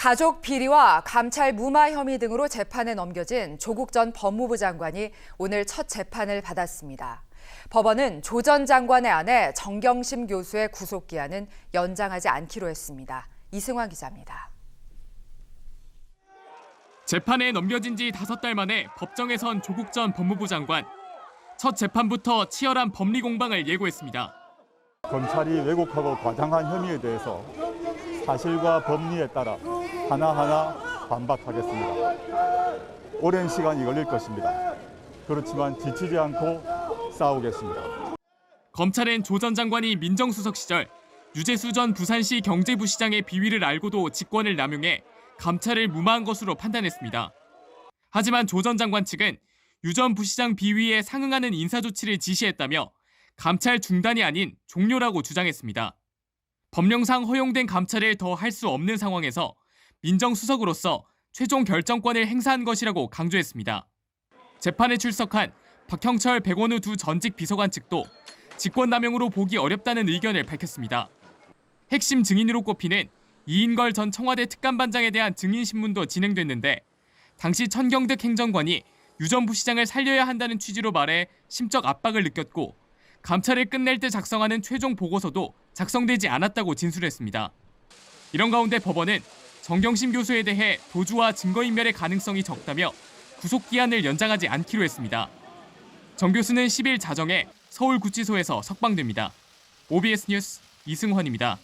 가족 비리와 감찰 무마 혐의 등으로 재판에 넘겨진 조국 전 법무부 장관이 오늘 첫 재판을 받았습니다. 법원은 조 전 장관의 아내 정경심 교수의 구속 기한은 연장하지 않기로 했습니다. 이승환 기자입니다. 재판에 넘겨진 지 다섯 달 만에 법정에 선 조국 전 법무부 장관. 첫 재판부터 치열한 법리 공방을 예고했습니다. 검찰이 왜곡하고 과장한 혐의에 대해서 사실과 법리에 따라 하나하나 반박하겠습니다. 오랜 시간이 걸릴 것입니다. 그렇지만 지치지 않고 싸우겠습니다. 검찰은 조 전 장관이 민정수석 시절 유재수 전 부산시 경제부 시장의 비위를 알고도 직권을 남용해 감찰을 무마한 것으로 판단했습니다. 하지만 조 전 장관 측은 유 전 부시장 비위에 상응하는 인사조치를 지시했다며 감찰 중단이 아닌 종료라고 주장했습니다. 법령상 허용된 감찰을 더 할 수 없는 상황에서 민정수석으로서 최종 결정권을 행사한 것이라고 강조했습니다. 재판에 출석한 박형철 백원우 두 전직 비서관 측도 직권남용으로 보기 어렵다는 의견을 밝혔습니다. 핵심 증인으로 꼽히는 이인걸 전 청와대 특감반장에 대한 증인 신문도 진행됐는데 당시 천경득 행정관이 유 전 부시장을 살려야 한다는 취지로 말해 심적 압박을 느꼈고 감찰을 끝낼 때 작성하는 최종 보고서도 작성되지 않았다고 진술했습니다. 이런 가운데 법원은 정경심 교수에 대해 도주와 증거인멸의 가능성이 적다며 구속 기한을 연장하지 않기로 했습니다. 정 교수는 10일 자정에 서울구치소에서 석방됩니다. OBS 뉴스 이승환입니다.